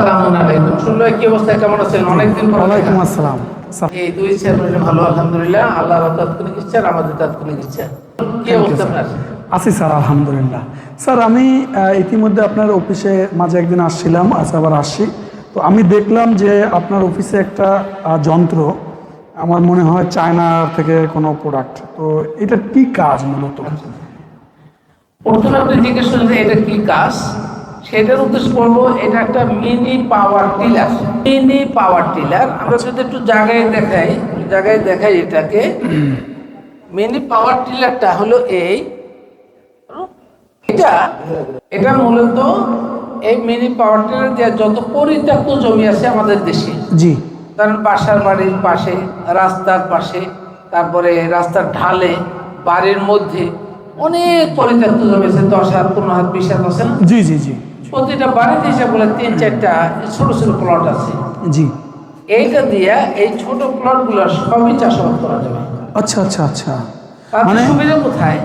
আসসালামু আলাইকুম শুনলো কি অবস্থা? কেমন আছেন? অনেকদিন পর ওয়ালাইকুম আসসালাম। স্যার এই দুই চেয়ারম্যান ভালো আলহামদুলিল্লাহ। আল্লাহর তাৎক্ষণিক ইচ্ছা আমাদের তাৎক্ষণিক ইচ্ছা। কি অবস্থা আপনার? আছি স্যার আলহামদুলিল্লাহ। স্যার আমি ইতিমধ্যে আপনার অফিসে মাঝে একদিন আসছিলাম আজ আবার আসছি। তো আমি দেখলাম যে আপনার অফিসে একটা যন্ত্র আমার মনে হয় চায়না থেকে কোনো প্রোডাক্ট তো এটা কি কাজ মূলত? প্রথমে আপনি জিজ্ঞেস করলেন এটা কি কাজ? সেটার উদ্দেশ্য করব এটা একটা mini power tiller mini power tiller আমরা যদি একটু জায়গায় দেখাই জায়গায় দেখাই এটাকে। মিনি পাওয়ার টিলারটা হলো এই। এটা এটা মূলত এই মিনি পাওয়ার টিলার দিয়ে যত পরিত্যক্ত জমি আছে আমাদের দেশে। জি। কারণ বাসার বাড়ির পাশে রাস্তার পাশে তারপরে রাস্তার ঢালে বাড়ির মধ্যে অনেক পরিত্যক্ত জমি আছে দশ হাত পনেরো হাত বিশ হাত আছে না? জি জি জি। প্রতিটা বাড়িতে হিসাব বলে তিন চারটা ছোট ছোট প্লট আছে। জি। এইটা দিয়ে এই ছোট প্লটগুলো সবই চাষাবাদ করা যাবে। আচ্ছা আচ্ছা আচ্ছা। মানে সুবিধা কোথায়?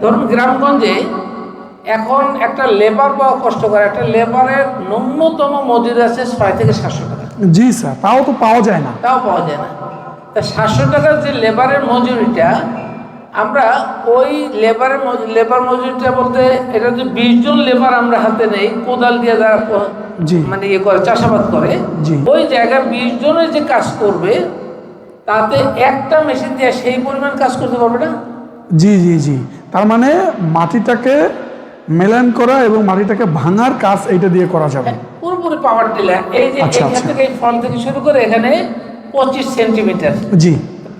ধরুন গ্রামগঞ্জে এখন একটা লেবার পাওয়া কষ্টকর। একটা লেবারের ন্যূনতম মজুরি আছে ছয় থেকে সাতশো টাকা। জি স্যার তাও তো পাওয়া যায় না। তাও পাওয়া যায় না। তা সাতশো টাকার যে লেবারের মজুরিটা আমরা ওই লেবারের লেবার মজুরিটা বলতে এটা যে বিশ জন লেবার আমরা হাতে নেই কোদাল দিয়ে যারা। মানে ইয়ে করে চাষাবাদ করে। ওই জায়গায় বিশ জনের যে কাজ করবে তাতে একটা মেশিন দিয়ে সেই পরিমাণ কাজ করতে পারবে না? জি জি জি। তার মানে মাটিটাকে মেলান করা এবং মাটিটাকে ভাঙার কাজ এইটা দিয়ে করা যাবে। পুরোপুরি পাওয়ার টিলার এই যে আচ্ছা, এখান আচ্ছা। থেকে ফল থেকে শুরু করে এখানে পঁচিশ সেন্টিমিটার জি।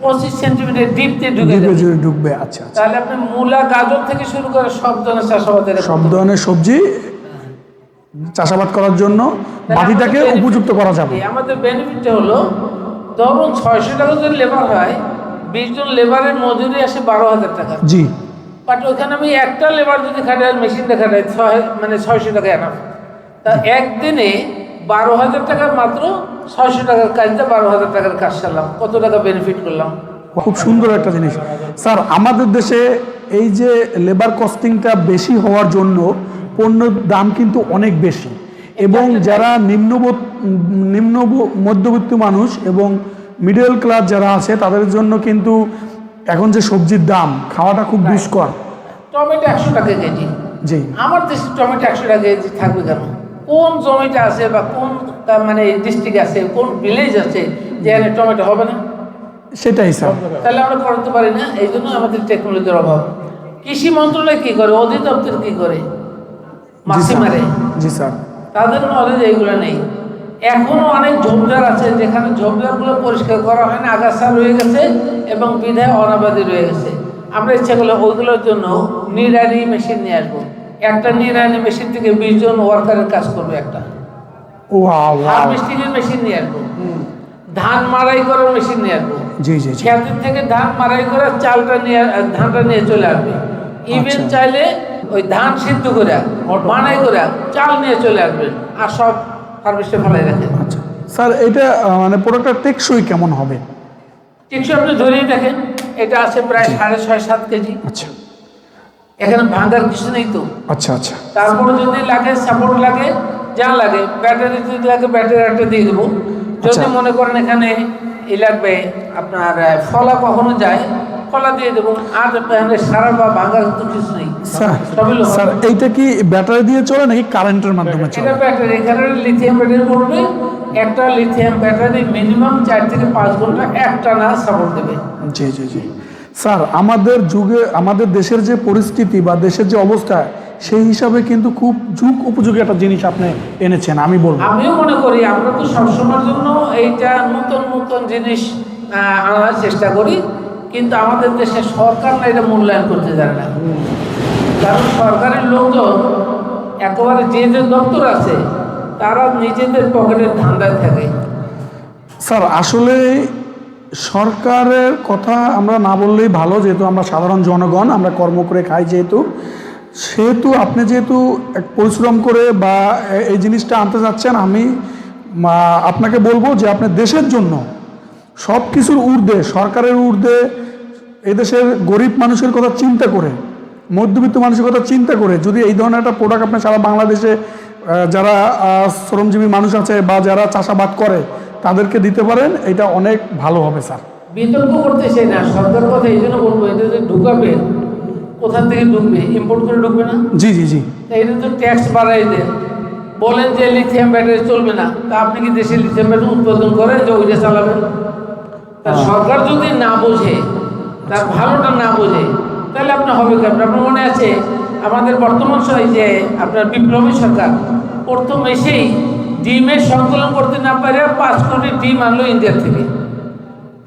পঁচিশ সেন্টিমিটার ডিপতে ঢুকে ডিপে যাবে। ঢুকবে আচ্ছা আচ্ছা। তাহলে আপনি মূলা গাজর থেকে শুরু করে সব ধরনের চাষাবাদের সব ধরনের সবজি চাষাবাদ করার জন্য মাটিটাকে উপযুক্ত করা যাবে। আমাদের বেনিফিটটা হলো ধরুন ছয়শো টাকা যদি লেবার হয় বিশ জন লেবারের মজুরি আসে বারো হাজার টাকা। জি। বাট ওইখানে আমি একটা লেবার যদি খাটাই মেশিনটা খাটাই ছয় মানে ছয়শো টাকা এনাফ তা একদিনে বারো হাজার টাকার মাত্র ছয়শো টাকার কাজটা বারো হাজার টাকার কাজ সারলাম। কত টাকা বেনিফিট করলাম? খুব সুন্দর একটা জিনিস। স্যার আমাদের দেশে এই যে লেবার কস্টিংটা বেশি হওয়ার জন্য পণ্যের দাম কিন্তু অনেক বেশি। এবং যারা নিম্ন নিম্ন মধ্যবিত্ত মানুষ এবং মিডল ক্লাস যারা আছে তাদের জন্য কিন্তু এখন যে সবজির দাম খাওয়াটা খুব দুষ্কর। টমেটো একশো টাকা কেজি। জি। আমার দেশে টমেটো একশো টাকা কেজি থাকবে কেন? কোন জমিটা আছে বা কোন মানে ডিস্ট্রিক্ট আছে কোন ভিলেজ আছে যেখানে টমেটো হবে না? সেটাই স্যার। তাহলে আমরা করতে পারি না এই জন্য আমাদের টেকনোলজির অভাব। কৃষি মন্ত্রণালয় কি করে? অধিদপ্তর কি করে? জি মাসি মারে জি স্যার। তাদের নলেজ এইগুলো নেই। এখনও অনেক ঝোপঝাড় আছে যেখানে ঝোপঝাড়গুলো পরিষ্কার করা হয় না আগাছা রয়ে গেছে এবং বিধায় অনাবাদী রয়ে গেছে। আমরা ইচ্ছা করলে ওইগুলোর জন্য নিরানি মেশিন নিয়ে আসব। একটা নিরানি মেশিন থেকে বিশ জন ওয়ার্কারের কাজ করবে একটা। হারভেস্টিং এর মেশিন নিয়ে আসব। ধান মারাই করার মেশিন নিয়ে আসব। জি জি খেতের থেকে ধান মারাই করে চালটা নিয়ে ধানটা নিয়ে চলে আসবে। ইভেন আচ্ছা। চাইলে ওই ধান সিদ্ধ করে মানাই করে চাল নিয়ে চলে আসবে আর সব হারভেস্টে ফেলাই রাখেন আচ্ছা। স্যার এটা মানে প্রোডাক্টটা টেকসই কেমন হবে? টিকসই আপনি ধরেই দেখেন এটা আছে প্রায় সাড়ে ছয় সাত কেজি। আচ্ছা। এখানে ভাঙার কিছু নেই তো। আচ্ছা আচ্ছা। তারপরে যদি লাগে সাপোর্ট লাগে যা লাগে ব্যাটারি যদি লাগে ব্যাটারি একটা দিয়ে দেবো। যদি আচ্ছা। মনে করেন এখানে ই লাগবে আপনার ফলা কখনো যায় ফলা দিয়ে দেবো। আর এখানে সারা বা ভাঙার তো কিছু নেই। স্যার এইটা কি ব্যাটারি দিয়ে চলে নাকি কারেন্টের মাধ্যমে চলে? এটা ব্যাটারি এখানে লিথিয়াম ব্যাটারি পড়বে। একটা লিথিয়াম ব্যাটারি মিনিমাম চার থেকে পাঁচ ঘণ্টা একটা না সাপোর্ট দেবে। জি জি জি। স্যার আমাদের যুগে আমাদের দেশের যে পরিস্থিতি বা দেশের যে অবস্থা সেই হিসাবে কিন্তু খুব যুগ উপযোগী একটা জিনিস আপনি এনেছেন আমি বলব। আমিও মনে করি আমরা তো সবসময়ের জন্য এইটা নতুন নতুন জিনিস আনার চেষ্টা করি কিন্তু আমাদের দেশে সরকার না এটা মূল্যায়ন করতে জানে না। কারণ সরকারের লোকজন একেবারে যে যে দপ্তর আছে তারা নিজেদের পকেটের ধান্দায় থাকে। স্যার আসলে সরকারের কথা আমরা না বললেই ভালো, যেহেতু আমরা সাধারণ জনগণ, আমরা কর্ম করে খাই যেহেতু। সেহেতু আপনি যেহেতু এক পরিশ্রম করে বা এই জিনিসটা আনতে যাচ্ছেন আমি আপনাকে বলব যে আপনি দেশের জন্য সব কিছুর ঊর্ধ্বে, সরকারের ঊর্ধ্বে, এদেশের গরিব মানুষের কথা চিন্তা করে, মধ্যবিত্ত মানুষের কথা চিন্তা করে, যদি এই ধরনের একটা প্রোডাক্ট আপনি সারা বাংলাদেশে যারা শ্রমজীবী মানুষ আছে বা যারা চাষাবাদ করে তাদেরকে দিতে পারেন এটা অনেক ভালো হবে স্যার। বিতর্ক করতে চাই না সরকার কথা এই জন্য বলব এটা যে ঢুকাবে কোথা থেকে ঢুকবে? ইম্পোর্ট করে ঢুকবে না? জি জি জি। এটা তো ট্যাক্স বাড়াই দেন বলেন যে লিথিয়াম ব্যাটারি চলবে না তা আপনি কি দেশে লিথিয়াম ব্যাটারি উৎপাদন করে যে ওইটা চালাবেন? তা সরকার যদি না বোঝে তার ভালোটা না বোঝে তাহলে আপনার হবে কেমন আপনার মনে আছে আমাদের বর্তমান সময় যে আপনার বিপ্লবী সরকার প্রথম এসেই ডিমের সংকলন করতে না পারে পাঁচ কোটি ডিম আনলো ইন্ডিয়া থেকে।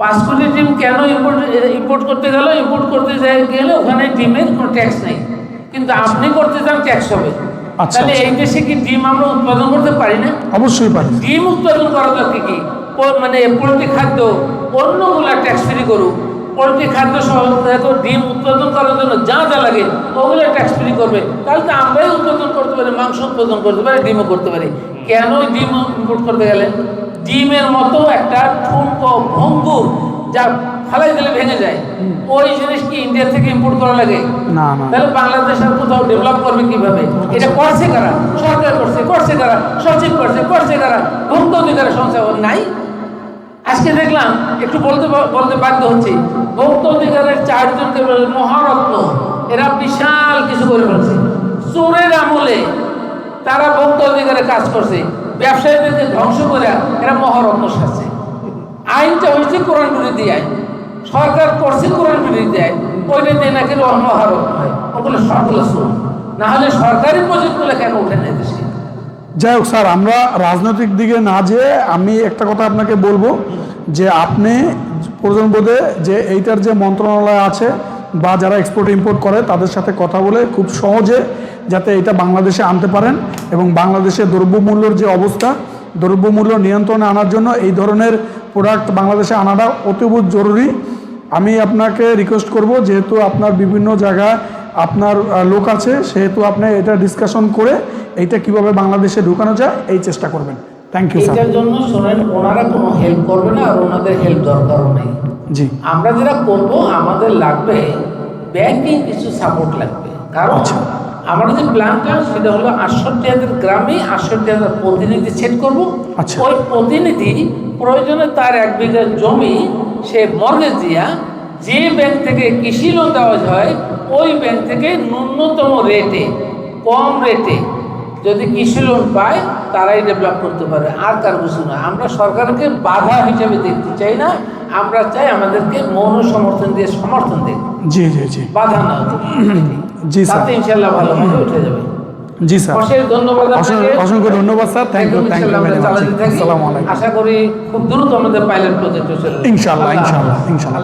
পাঁচ কোটি ডিম কেন ইম্পোর্ট ইম্পোর্ট করতে গেল? ইম্পোর্ট করতে গেলে ওখানে ডিমের কোনো ট্যাক্স নেই। কিন্তু আপনি করতে চান ট্যাক্স হবে। আচ্ছা, তাহলে আচ্ছা। এই দেশে কি ডিম আমরা উৎপাদন করতে পারি না? অবশ্যই পারি। ডিম উৎপাদন করা দরকার কি? মানে পোলট্রি খাদ্য অন্যগুলা ট্যাক্স ফ্রি করুক। পোলট্রি খাদ্য সহ ডিম উৎপাদন করার জন্য যা যা লাগে ওগুলো ট্যাক্স ফ্রি করবে। তাহলে তো আমরাই উৎপাদন করতে পারি মাংস উৎপাদন করতে পারি ডিমও করতে পারি। কেন ডিম ইম্পোর্ট করতে গেলে? ডিমের মতো একটা ঠুনকো ভঙ্গুর যা ফালাই দিলে ভেঙে যায়। ওই জিনিস কি ইন্ডিয়া থেকে ইম্পোর্ট করা লাগে? তাহলে বাংলাদেশ আর কোথাও ডেভেলপ করবে কীভাবে? এটা করছে কারা? সরকার করছে করছে কারা? সচিব করছে করছে কারা? ভোক্তা অধিকারের সংস্থাপন নাই। আজকে দেখলাম, একটু বলতে বলতে বাধ্য হচ্ছে। ভোক্তা অধিকারের চারজনকে মহারত্ন, এরা বিশাল কিছু করে ফেলছে। চোরের আমলে তারা ভোক্তা অধিকারে কাজ করছে। ব্যবসায়ীদেরকে ধ্বংস করে এরা মহারত্ন সাজছে। আইনটা হয়েছে কোরআন বিরোধী আইন। সরকার করছে কোরআন বিরোধী আইন। ওইটা দিয়ে নাকি মহারত্ন হয়। ওগুলো সবগুলো শুন না হলে সরকারি প্রজেক্টগুলো কেন উঠে নেয় দেশে? যাই হোক, স্যার, আমরা রাজনৈতিক দিকে না যেয়ে আমি একটা কথা আপনাকে বলব যে আপনি প্রয়োজন বোধে যে এইটার যে মন্ত্রণালয় আছে বা যারা এক্সপোর্ট ইম্পোর্ট করে, তাদের সাথে কথা বলে খুব সহজে যাতে এটা বাংলাদেশে আনতে পারেন এবং বাংলাদেশে দ্রব্যমূল্যর যে অবস্থা, দ্রব্যমূল্য নিয়ন্ত্রণে আনার জন্য এই ধরনের প্রোডাক্ট বাংলাদেশে আনাটা অতীব জরুরি। আমি আপনাকে রিকোয়েস্ট করব, যেহেতু আপনার বিভিন্ন জায়গায় আপনার লোক আছে, সেহেতু আপনি এটা ডিসকাশন করে এইটা কীভাবে বাংলাদেশে ঢুকানো যায় এই চেষ্টা করবেন। থ্যাংক ইউ স্যার এটার জন্য শোনেন ওনারা কোনো হেল্প করবে না আর ওনাদের হেল্প দরকারও নেই। জি। আমরা যেটা করব আমাদের লাগবে ব্যাংকিং কিছু সাপোর্ট লাগবে। কারণ আচ্ছা। আমরা যে প্ল্যানটা সেটা হলো আটষট্টি হাজার গ্রামে আটষট্টি হাজার প্রতিনিধি সেট করব। আচ্ছা। ওই প্রতিনিধি প্রয়োজনে তার এক বিঘা জমি সে মর্গেজ দিয়া যে ব্যাংক থেকে কৃষি লোন দেওয়া হয় ওই ব্যাংক থেকে ন্যূনতম রেটে কম রেটে যদি কৃষি লোন পায় তারাই ডেভেলপ করতে পারে আর কার কিছু না আমরা সরকারকে বাধা হিসেবে দেখতে চাই না আমরা চাই আমাদেরকে মৌন সমর্থন দিয়ে সমর্থন দিক জি জি জি বাধা না জি স্যার ইনশাল্লাহ ভালোভাবে উঠে যাবে জি স্যার অশেষ ধন্যবাদ। অসংখ্য- ধন্যবাদ স্যার। আমরা much. চালাতে থাকি। আসসালামু আলাইকুম। আশা করি খুব দ্রুত আমাদের পাইলট প্রজেক্ট। ইনশাআল্লাহ ইনশাআল্লাহ ইনশাআল্লাহ